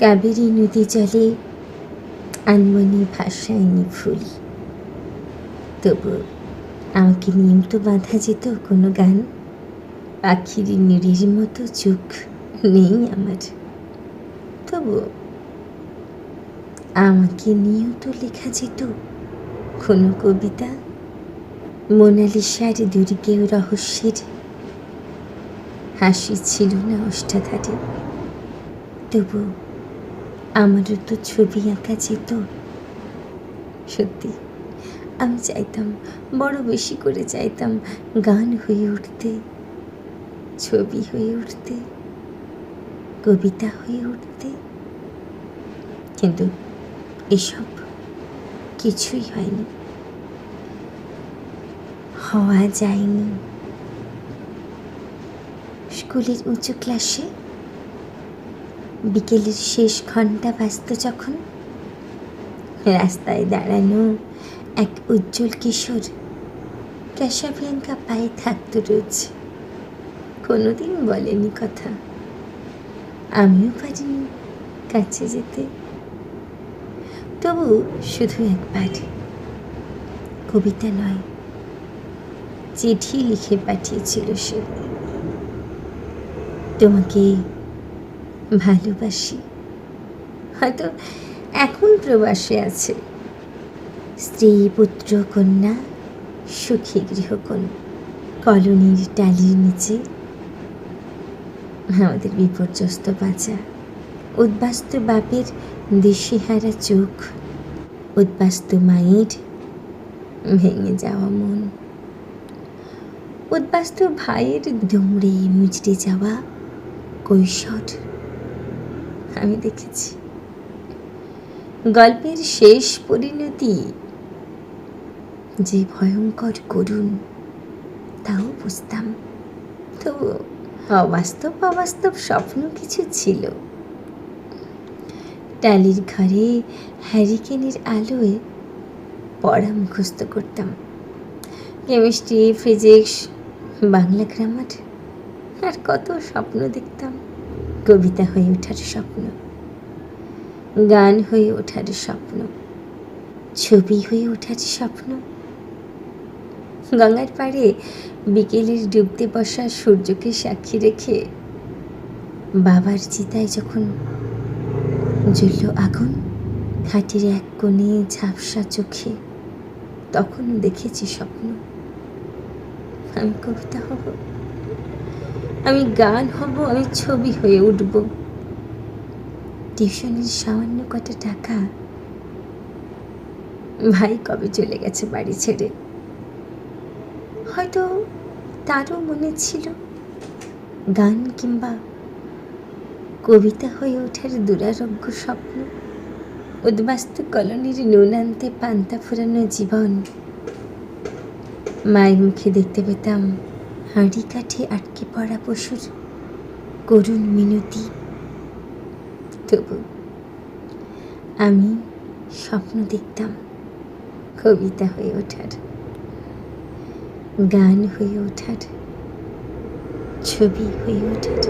কাবেরী নদী জলে, আনমনি ভাষায়নি ফুল তবু আমাকে নিয়মিত বাঁধা যেত কোনো গান। পাখির নিড়ির মতো চোখ নেই আমার। তবু আমাকে নিয়েও তো লেখা যেত কোনো কবিতা। মোনালিসার দুর্গেও রহস্যের হাসি ছিল না অষ্টাধারে তবু আমারও তো ছবি আঁকা যেত। সত্যি, আমি চাইতাম, বড় বেশি করে চাইতাম গান হয়ে উঠতে, ছবি হয়ে উঠতে, কবিতা হয়ে উঠতে। কিন্তু এসব কিছুই হয়নি। হওয়া যায়নি। স্কুলের উঁচু ক্লাসে বিকেলের শেষ ঘণ্টা বাজত যখন রাস্তায় দাঁড়ানো এক উজ্জ্বল কিশোর ক্যাশাভিয়াঙ্কা পায়ে থাকতো রোজ। কোনোদিন বলেনি কথা। আমিও পারিনি কাছে যেতে। তবু শুধু একবার। কবিতা নয়, চিঠি লিখে পাঠিয়েছিল সে। তোমাকে ভালোবাসি। হয়তো এখন প্রবাসে আছে। স্ত্রী, পুত্র, কন্যা, সুখী গৃহকোণ কলোনির টালির নিচে। আমাদের বিপর্যস্ত বাঁচা উদ্বাস্ত বাপের দিশেহারা চোখ, উদ্বাস্ত মায়ের ভেঙে যাওয়া মন, উদ্বাস্ত ভাইয়ের দুমড়ে মুচড়ে যাওয়া কৈশোর। আমি দেখেছি। গল্পের শেষ পরিণতি যে ভয়ঙ্কর করুণ, তাও বুঝতাম। তবু অবাস্তব অবাস্তব স্বপ্ন কিছু ছিল। টালির ঘরে হ্যারিকেনের আলোয় পড়া মুখস্থ করতাম। কেমিস্ট্রি, ফিজিক্স, বাংলা গ্রামার, আর কত স্বপ্ন দেখতাম। কবিতা হয়ে ওঠার স্বপ্ন। গান হয়ে ওঠার স্বপ্ন। ছবি হয়ে ওঠার স্বপ্ন। গঙ্গার পাড়ে বিকেলের ডুবতে বসা সূর্যকে সাক্ষী রেখে বাবার চিতায় যখন জ্বলল আগুন, ঘাটের এক কোণে ঝাপসা চোখে তখনও দেখেছি স্বপ্ন। আমি কবিতা হব। আমি গান হব, আমি ছবি হয়ে উঠব। টিউশনের সামান্য কটা টাকা ভাই কবে চলে গেছে বাড়ি ছেড়ে? হয়তো তারও মনে ছিল। গান কিংবা কবিতা হয়ে ওঠার দুরারোগ্য স্বপ্ন, উদ্বাস্তু কলোনির নুন আনতে পান্তা ফুরানো জীবন। মায়ের মুখে দেখতে পেতাম হাঁড়ি কাঠে আটকে পড়া পশুর করুণ মিনতি। তবু আমি স্বপ্ন দেখতাম কবিতা হয়ে ওঠার, গান হয়ে ওঠার, ছবি হয়ে ওঠার।